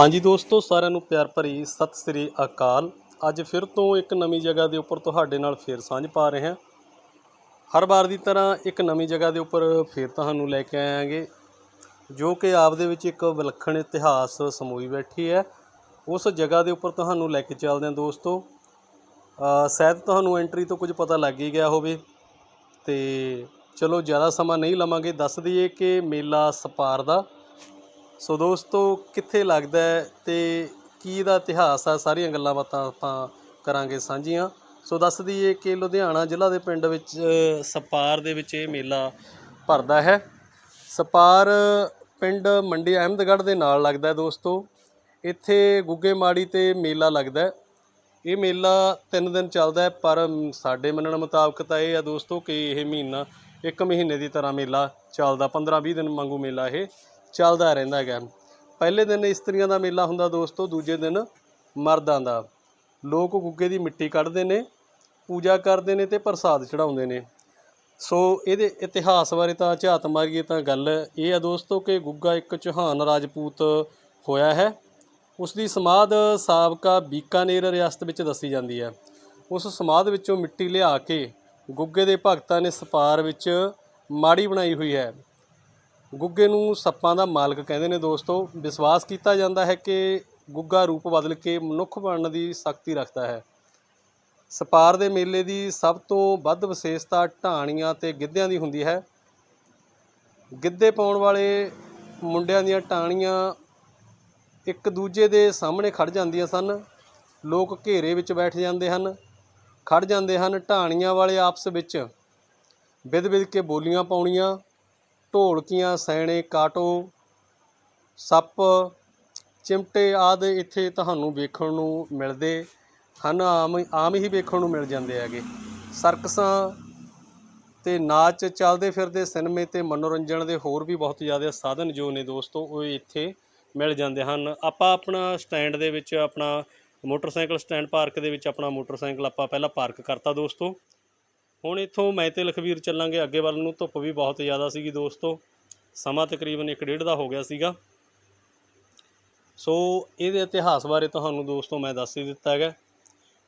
ਹਾਂਜੀ ਦੋਸਤੋ, ਸਾਰਿਆਂ ਨੂੰ ਪਿਆਰ ਭਰੀ ਸਤਿ ਸ੍ਰੀ ਅਕਾਲ। ਅੱਜ ਫਿਰ ਤੋਂ ਇੱਕ ਨਵੀਂ ਜਗ੍ਹਾ ਦੇ ਉੱਪਰ ਤੁਹਾਡੇ ਨਾਲ ਫੇਰ ਸਾਂਝ ਪਾ ਰਹੇ ਹਾਂ। ਹਰ ਵਾਰ ਦੀ ਤਰ੍ਹਾਂ ਇੱਕ ਨਵੀਂ ਜਗ੍ਹਾ ਦੇ ਉੱਪਰ ਫੇਰ ਤੁਹਾਨੂੰ ਲੈ ਕੇ ਆਵਾਂਗੇ ਜੋ ਕਿ ਆਪ ਦੇ ਵਿੱਚ ਇੱਕ ਵਿਲੱਖਣ ਇਤਿਹਾਸ ਸਮੋਈ ਬੈਠੀ ਹੈ। ਉਸ ਜਗ੍ਹਾ ਦੇ ਉੱਪਰ ਤੁਹਾਨੂੰ ਲੈ ਕੇ ਚੱਲਦੇ ਹਾਂ ਦੋਸਤੋ। ਸ਼ਾਇਦ ਤੁਹਾਨੂੰ ਐਂਟਰੀ ਤੋਂ ਕੁਝ ਪਤਾ ਲੱਗ ਹੀ ਗਿਆ ਹੋਵੇ। ਤੇ ਚਲੋ, ਜ਼ਿਆਦਾ ਸਮਾਂ ਨਹੀਂ ਲਵਾਂਗੇ। ਦੱਸ ਦਈਏ ਕਿ ਮੇਲਾ, ਸਪਾਰ ਦਾ ਸੋ ਦੋਸਤੋ, ਕਿੱਥੇ ਲੱਗਦਾ ਹੈ ਤੇ ਕੀ ਇਹਦਾ ਇਤਿਹਾਸ ਆ? ਸਾਰੀਆਂ ਗੱਲਾਂ ਬਾਤਾਂ ਆਪਾਂ ਕਰਾਂਗੇ ਸਾਂਝੀਆਂ। ਸੋ ਦੱਸ ਦਈਏ ਕਿ ਲੁਧਿਆਣਾ ਜ਼ਿਲ੍ਹਾ ਦੇ ਪਿੰਡ ਵਿੱਚ ਸਪਾਰ ਦੇ ਵਿੱਚ ਇਹ ਮੇਲਾ ਭਰਦਾ ਹੈ। ਸਪਾਰ, ਪਿੰਡ ਮੰਡੀ ਅਹਿਮਦਗੜ੍ਹ ਦੇ ਨਾਲ ਲੱਗਦਾ ਦੋਸਤੋ। ਇੱਥੇ ਗੁੱਗੇ ਮਾੜੀ ਤੇ ਮੇਲਾ ਲੱਗਦਾ ਇਹ ਮੇਲਾ 3 ਦਿਨ ਚੱਲਦਾ ਹੈ, ਪਰ ਸਾਡੇ ਮੰਨਣ ਮੁਤਾਬਕ ਤਾਂ ਇਹ ਆ ਦੋਸਤੋ ਕਿ ਇਹ ਮਹੀਨਾ, ਇੱਕ ਮਹੀਨੇ ਦੀ ਤਰ੍ਹਾਂ ਮੇਲਾ ਚੱਲਦਾ। 15-20 ਦਿਨ ਵਾਂਗੂ ਮੇਲਾ ਇਹ। ਚੱਲਦਾ ਰਹਿੰਦਾ ਹੈਗਾ। ਪਹਿਲੇ ਦਿਨ ਇਸਤਰੀਆਂ ਦਾ ਮੇਲਾ ਹੁੰਦਾ ਦੋਸਤੋ, ਦੂਜੇ ਦਿਨ ਮਰਦਾਂ ਦਾ। ਲੋਕ ਗੁੱਗੇ ਦੀ ਮਿੱਟੀ ਕੱਢਦੇ ਨੇ, ਪੂਜਾ ਕਰਦੇ ਨੇ ਤੇ ਪ੍ਰਸਾਦ ਚੜਾਉਂਦੇ ਨੇ। ਸੋ ਇਹਦੇ ਇਤਿਹਾਸ ਬਾਰੇ ਤਾਂ ਝਾਤ ਮਾਰੀਏ ਤਾਂ ਗੱਲ ਇਹ ਆ ਦੋਸਤੋ ਕਿ ਗੁੱਗਾ ਇੱਕ ਚੌਹਾਨ ਰਾਜਪੂਤ ਹੋਇਆ ਹੈ। ਉਸ ਦੀ ਸਮਾਧ ਸਾਬਕਾ ਬੀਕਾਨੇਰ ਰਿਆਸਤ ਵਿੱਚ ਦੱਸੀ ਜਾਂਦੀ ਹੈ। ਉਸ ਸਮਾਧ ਵਿੱਚੋਂ ਮਿੱਟੀ ਲਿਆ ਕੇ ਗੁੱਗੇ ਦੇ ਭਗਤਾਂ ਨੇ ਸਪਾਰ ਵਿੱਚ ਮਾੜੀ ਬਣਾਈ ਹੋਈ ਹੈ। ਗੁੱਗੇ ਨੂੰ ਸੱਪਾਂ ਦਾ ਮਾਲਕ ਕਹਿੰਦੇ ਨੇ ਦੋਸਤੋ। ਵਿਸ਼ਵਾਸ ਕੀਤਾ ਜਾਂਦਾ ਹੈ ਕਿ ਗੁੱਗਾ ਰੂਪ ਬਦਲ ਕੇ ਮਨੁੱਖ ਬਣਨ ਦੀ ਸ਼ਕਤੀ ਰੱਖਦਾ ਹੈ। ਸਪਾਰ ਦੇ ਮੇਲੇ ਦੀ ਸਭ ਤੋਂ ਵੱਧ ਵਿਸ਼ੇਸ਼ਤਾ ਢਾਣੀਆਂ ਤੇ ਗਿੱਧਿਆਂ ਦੀ ਹੁੰਦੀ ਹੈ। ਗਿੱਧੇ ਪਾਉਣ ਵਾਲੇ ਮੁੰਡਿਆਂ ਦੀਆਂ ਟਾਣੀਆਂ ਇੱਕ ਦੂਜੇ ਦੇ ਸਾਹਮਣੇ ਖੜ ਜਾਂਦੀਆਂ ਸਨ। ਲੋਕ ਘੇਰੇ ਵਿੱਚ ਬੈਠ ਜਾਂਦੇ ਹਨ, ਖੜ ਜਾਂਦੇ ਹਨ ਢਾਣੀਆਂ ਵਾਲੇ ਆਪਸ ਵਿੱਚ। ਵਿਦ ਵਿਦ ਕੇ ਬੋਲੀਆਂ ਪਾਉਣੀਆਂ ਢੋਲਕੀਆਂ, ਸੈਣੇ, ਕਾਟੋ, ਸੱਪ, ਚਿਮਟੇ ਆਦਿ ਇੱਥੇ ਤੁਹਾਨੂੰ ਵੇਖਣ ਨੂੰ ਮਿਲਦੇ ਹਨ, ਆਮ ਆਮ ਹੀ ਵੇਖਣ ਨੂੰ ਮਿਲ ਜਾਂਦੇ ਹੈਗੇ। ਸਰਕਸਾਂ ਅਤੇ ਨਾਚ ਚੱਲਦੇ ਫਿਰਦੇ, ਸਿਨੇਮੇ ਅਤੇ ਮਨੋਰੰਜਨ ਦੇ ਹੋਰ ਵੀ ਬਹੁਤ ਜ਼ਿਆਦਾ ਸਾਧਨ ਜੋ ਨੇ ਦੋਸਤੋ, ਉਹ ਇੱਥੇ ਮਿਲ ਜਾਂਦੇ ਹਨ। ਆਪਾਂ ਆਪਣਾ ਸਟੈਂਡ ਦੇ ਵਿੱਚ ਆਪਣਾ ਮੋਟਰਸਾਈਕਲ ਸਟੈਂਡ ਪਾਰਕ ਦੇ ਵਿੱਚ ਆਪਣਾ ਮੋਟਰਸਾਈਕਲ ਆਪਾਂ ਪਹਿਲਾਂ ਪਾਰਕ ਕਰਤਾ ਦੋਸਤੋ। ਹੁਣ ਇੱਥੋਂ ਮੈਂ ਤੇ ਲਖਵੀਰ ਚੱਲਾਂਗੇ ਅੱਗੇ ਵੱਲ ਨੂੰ, ਧੁੱਪ ਵੀ ਬਹੁਤ ਜ਼ਿਆਦਾ ਸੀਗੀ ਦੋਸਤੋ। ਸਮਾਂ ਤਕਰੀਬਨ 1:30 ਦਾ ਹੋ ਗਿਆ ਸੀਗਾ। ਸੋ ਇਹਦੇ ਇਤਿਹਾਸ ਬਾਰੇ ਤੁਹਾਨੂੰ ਦੋਸਤੋ ਮੈਂ ਦੱਸ ਹੀ ਦਿੱਤਾ ਹੈਗਾ।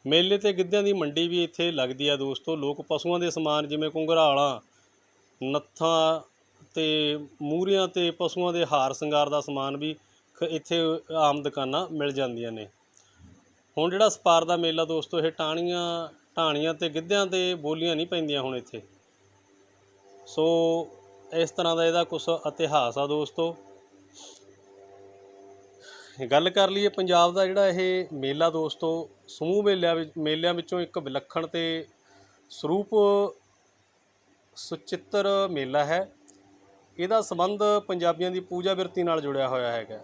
ਮੇਲੇ ਤੇ ਗਿੱਧਿਆਂ ਦੀ ਮੰਡੀ ਵੀ ਇੱਥੇ ਲੱਗਦੀ ਆ ਦੋਸਤੋ। ਲੋਕ ਪਸ਼ੂਆਂ ਦੇ ਸਮਾਨ ਜਿਵੇਂ ਕੁੰਘਰਾਲਾਂ ਨੱਥਾਂ ਤੇ ਮੂਰੀਆਂ ਤੇ ਪਸ਼ੂਆਂ ਦੇ ਹਾਰ ਸ਼ਿੰਗਾਰ ਦਾ ਸਮਾਨ ਵੀ ਇੱਥੇ ਆਮ ਦੁਕਾਨਾਂ ਮਿਲ ਜਾਂਦੀਆਂ ਨੇ। ਹੁਣ ਜਿਹੜਾ ਸਪਾਰ ਦਾ ਮੇਲਾ ਦੋਸਤੋ, ਇਹ ਟਾਣੀਆਂ ਢਾਣੀਆਂ ਤੇ ਗਿੱਧਿਆਂ ਤੇ ਬੋਲੀਆਂ ਨਹੀਂ ਪੈਂਦੀਆਂ ਹੁਣ ਇੱਥੇ। ਸੋ ਇਸ ਤਰ੍ਹਾਂ ਦਾ ਇਹਦਾ ਕੁਝ ਇਤਿਹਾਸ ਆ ਦੋਸਤੋ। ਗੱਲ ਕਰ ਲਈਏ ਪੰਜਾਬ ਦਾ ਜਿਹੜਾ ਇਹ ਮੇਲਾ ਦੋਸਤੋ, ਸਮੂਹ ਮੇਲਿਆਂ ਵਿੱਚ, ਮੇਲਿਆਂ ਵਿੱਚੋਂ ਇੱਕ ਵਿਲੱਖਣ ਤੇ ਸਰੂਪ ਸੁਚਿੱਤਰ ਮੇਲਾ ਹੈ। ਇਹਦਾ ਸੰਬੰਧ ਪੰਜਾਬੀਆਂ ਦੀ ਪੂਜਾ ਬਿਰਤੀ ਨਾਲ ਜੁੜਿਆ ਹੋਇਆ ਹੈਗਾ।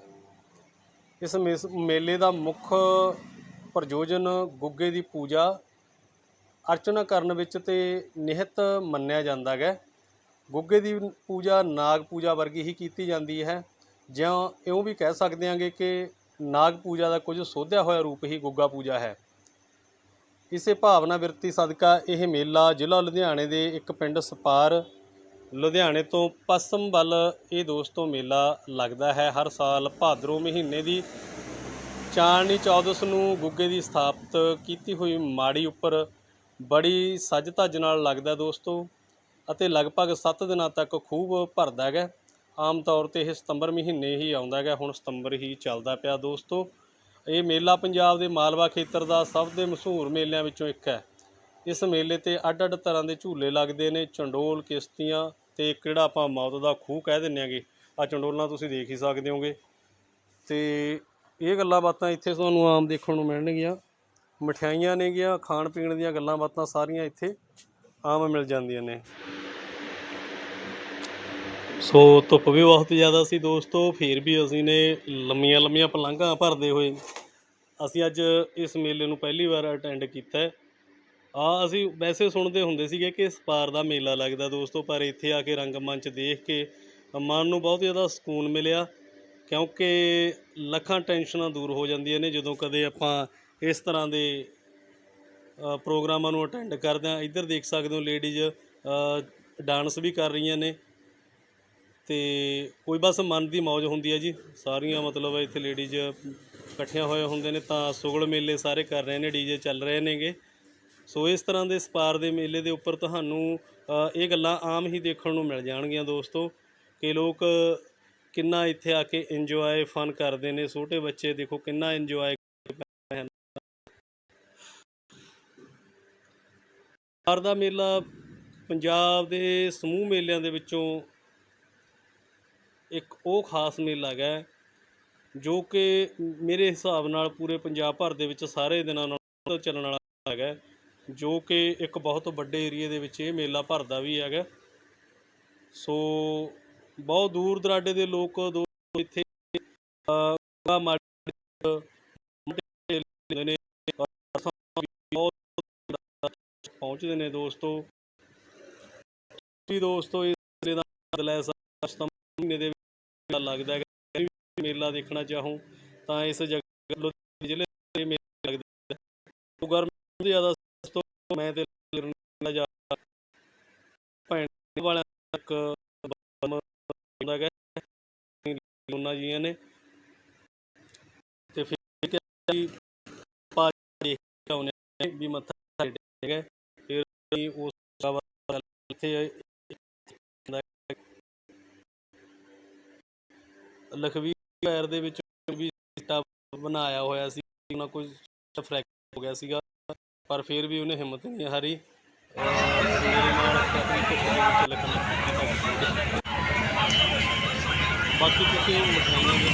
ਇਸ ਮੇਸ- ਮੇਲੇ ਦਾ ਮੁੱਖ ਪ੍ਰਯੋਜਨ ਗੁੱਗੇ ਦੀ ਪੂਜਾ ਅਰਚਨਾ ਕਰਨ ਵਿੱਚ ਤੇ ਨਿਹਤ ਮੰਨਿਆ ਜਾਂਦਾ ਹੈ ਗੁੱਗੇ ਦੀ ਪੂਜਾ ਨਾਗ ਪੂਜਾ ਵਰਗੀ ਹੀ ਕੀਤੀ ਜਾਂਦੀ ਹੈ। ਜਾਂ ਇਉਂ ਵੀ ਕਹਿ ਸਕਦੇ ਹਾਂਗੇ ਕਿ ਨਾਗ ਪੂਜਾ ਦਾ ਕੁਝ ਸੋਧਿਆ ਹੋਇਆ ਰੂਪ ਹੀ ਗੁੱਗਾ ਪੂਜਾ ਹੈ। ਇਸੇ ਭਾਵਨਾ ਵਿਰਤੀ ਸਦਕਾ ਇਹ ਮੇਲਾ ਜ਼ਿਲ੍ਹਾ ਲੁਧਿਆਣੇ ਦੇ ਇੱਕ ਪਿੰਡ ਸਪਾਰ, ਲੁਧਿਆਣੇ ਤੋਂ ਪੱਛਮ ਵੱਲ ਇਹ ਦੋਸਤੋ ਮੇਲਾ ਲੱਗਦਾ ਹੈ। ਹਰ ਸਾਲ ਭਾਦਰੋਂ ਮਹੀਨੇ ਦੀ ਚਾਂਦਨੀ ਚੌਦਸ ਨੂੰ ਗੁੱਗੇ ਦੀ ਸਥਾਪਿਤ ਕੀਤੀ ਹੋਈ ਮਾੜੀ ਉੱਪਰ ਬੜੀ ਸੱਜ ਧੱਜ ਨਾਲ ਲੱਗਦਾ ਦੋਸਤੋ, ਅਤੇ ਲਗਭਗ 7 ਦਿਨਾਂ ਤੱਕ ਖੂਬ ਭਰਦਾ ਹੈਗਾ। ਆਮ ਤੌਰ ਤੇ ਇਹ ਸਤੰਬਰ ਮਹੀਨੇ ਹੀ ਆਉਂਦਾ ਹੈਗਾ, ਹੁਣ ਸਤੰਬਰ ਹੀ ਚੱਲਦਾ ਪਿਆ ਦੋਸਤੋ। ਇਹ ਮੇਲਾ ਪੰਜਾਬ ਦੇ ਮਾਲਵਾ ਖੇਤਰ ਦਾ ਸਭ ਦੇ ਮਸ਼ਹੂਰ ਮੇਲਿਆਂ ਵਿੱਚੋਂ ਇੱਕ ਹੈ। ਇਸ ਮੇਲੇ ਤੇ ਅੱਡ-ਅੱਡ ਤਰ੍ਹਾਂ ਦੇ ਝੂਲੇ ਲੱਗਦੇ ਨੇ, ਚੰਡੋਲ, ਕਿਸ਼ਤੀਆਂ ਤੇ ਕਿਹੜਾ ਆਪਾਂ ਮੌਤ ਦਾ ਖੂਹ ਕਹਿ ਦਿੰਨੇ ਆਗੇ ਆ ਚੰਡੋਲਾਂ ਤੁਸੀਂ ਦੇਖ ਹੀ ਸਕਦੇ ਹੋਗੇ। ਤੇ ਇਹ ਗੱਲਾਂ ਬਾਤਾਂ ਇੱਥੇ ਤੁਹਾਨੂੰ ਆਮ ਦੇਖਣ ਨੂੰ ਮਿਲਣਗੀਆਂ। ਮਠਿਆਈਆਂ ਨੇਗੀਆਂ ਖਾਣ ਪੀਣ ਦੀਆਂ ਗੱਲਾਂ ਬਾਤਾਂ ਸਾਰੀਆਂ ਇੱਥੇ ਆਮ ਮਿਲ ਜਾਂਦੀਆਂ ਨੇ। ਸੋ ਧੁੱਪ ਵੀ ਬਹੁਤ ਜ਼ਿਆਦਾ ਸੀ ਦੋਸਤੋ, ਫਿਰ ਵੀ ਅਸੀਂ ਨੇ ਲੰਮੀਆਂ ਲੰਮੀਆਂ ਪਲੰਘਾਂ ਭਰਦੇ ਹੋਏ ਅਸੀਂ ਅੱਜ ਇਸ ਮੇਲੇ ਨੂੰ ਪਹਿਲੀ ਵਾਰ ਅਟੈਂਡ ਕੀਤਾ ਹੈ। ਆ ਅਸੀਂ ਵੈਸੇ ਸੁਣਦੇ ਹੁੰਦੇ ਸੀਗੇ ਕਿ ਸਪਾਰ ਦਾ ਮੇਲਾ ਲੱਗਦਾ ਦੋਸਤੋ, ਪਰ ਇੱਥੇ ਆ ਕੇ ਰੰਗਮੰਚ ਦੇਖ ਕੇ ਮਨ ਨੂੰ ਬਹੁਤ ਜ਼ਿਆਦਾ ਸਕੂਨ ਮਿਲਿਆ, ਕਿਉਂਕਿ ਲੱਖਾਂ ਟੈਨਸ਼ਨਾਂ ਦੂਰ ਹੋ ਜਾਂਦੀਆਂ ਨੇ ਜਦੋਂ ਕਦੇ ਆਪਾਂ ਇਸ ਤਰ੍ਹਾਂ ਦੇ ਪ੍ਰੋਗਰਾਮਾਂ ਨੂੰ ਅਟੈਂਡ ਕਰਦੇ ਹਾਂ। ਇੱਧਰ ਦੇਖ ਸਕਦੇ ਹੋ ਲੇਡੀਜ਼ ਡਾਂਸ ਵੀ ਕਰ ਰਹੀਆਂ ਨੇ। ਤੇ ਕੋਈ ਬਸ ਮਨ ਦੀ ਮौज ਹੁੰਦੀ ਹੈ ਜੀ। ਸਾਰੀਆਂ ਮਤਲਬ ਇੱਥੇ ਲੇਡੀਜ਼ ਇਕੱਠੀਆਂ ਹੋਏ ਹੁੰਦੇ ਨੇ, ਤਾਂ ਸੁਗਲ ਮੇਲੇ ਸਾਰੇ ਕਰ ਰਹੇ ਨੇ, ਡੀਜੇ ਚੱਲ ਰਹੇ ਨੇਗੇ। ਸੋ ਇਸ ਤਰ੍ਹਾਂ ਦੇ ਸਪਾਰ ਦੇ ਮੇਲੇ ਦੇ ਉੱਪਰ ਤੁਹਾਨੂੰ ਇਹ ਗੱਲਾਂ ਆਮ ਹੀ ਦੇਖਣ ਨੂੰ ਮਿਲ ਜਾਣਗੀਆਂ ਦੋਸਤੋ। ਕਿ ਲੋਕ ਕਿੰਨਾ ਇੱਥੇ ਆ ਕੇ ਇੰਜੋਏ ਫਨ ਕਰਦੇ ਨੇ। ਛੋਟੇ ਬੱਚੇ ਦੇਖੋ ਕਿੰਨਾ ਇੰਜੋਏ ਸਪਾਰ ਦਾ ਮੇਲਾ ਪੰਜਾਬ ਦੇ ਸਮੂਹ ਮੇਲਿਆਂ ਦੇ ਵਿੱਚੋਂ ਇੱਕ ਉਹ ਖਾਸ ਮੇਲਾ ਹੈਗਾ ਜੋ ਕਿ ਮੇਰੇ ਹਿਸਾਬ ਨਾਲ ਪੂਰੇ ਪੰਜਾਬ ਭਰ ਦੇ ਵਿੱਚ ਸਾਰੇ ਦਿਨਾਂ ਨਾਲ ਚੱਲਣ ਵਾਲਾ ਹੈਗਾ ਜੋ ਕਿ ਇੱਕ ਬਹੁਤ ਵੱਡੇ ਏਰੀਏ ਦੇ ਵਿੱਚ ਇਹ ਮੇਲਾ ਭਰਦਾ ਵੀ ਹੈਗਾ ਸੋ ਬਹੁਤ ਦੂਰ ਦਰਾਡੇ ਦੇ ਲੋਕ ਦੋ ਇੱਥੇ ਅਹ, ਨੇ ਪਹੁੰਚਦੇ ਨੇ ਦੋਸਤੋ। ਵੀ ਦੋਸਤੋ ਇਸ ਮੇਲੇ ਦਾ ਆਨੰਦ ਲੈ ਮਹੀਨੇ ਦੇ ਵਿੱਚ ਲੱਗਦਾ ਹੈ ਮੇਲਾ ਦੇਖਣਾ ਚਾਹੋ, ਤਾਂ ਇਸ ਜਗ੍ਹਾ ਜ਼ਿਲ੍ਹੇ ਦੇ ਮੇਲਾ ਲੱਗਦਾ ਹੈ ਗਰਮੀ ਤੋਂ ਜ਼ਿਆਦਾ ਸਭ ਮੈਂ ਤੇ ਲੜਨਾ ਜਾ ਭੈਣ ਵਾਲਿਆਂ ਤੱਕ ਹੁੰਦਾ ਹੈ ਉਹਨਾਂ ਜੀਆਂ ਨੇ। ਤੇ ਫਿਰ ਕਿ ਪਾ ਦੇਖ ਕੇ ਵੀ ਮੱਥਾ ਟੇਕ ਫਿਰ ਉਸ ਵੱਲ ਇੱਥੇ ਲਖਵੀਰ ਪੈਰ ਦੇ ਵਿੱਚ ਵੀ ਸਿੱਟਾ ਬਣਾਇਆ ਹੋਇਆ ਸੀ ਉਹਨਾਂ ਕੋਈ ਫ੍ਰੈਕਚਰ ਹੋ ਗਿਆ ਸੀਗਾ ਪਰ ਫਿਰ ਵੀ ਉਹਨੇ ਹਿੰਮਤ ਨਹੀਂ ਹਾਰੀ ਮੇਰੇ ਨਾਲ ਦੇ ਵਿੱਚ ਲਿਖਣ ਬਾਕੀ ਤੁਸੀਂ ਮਠਿਆਈਆਂ ਦੇ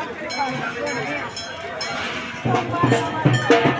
Thank you.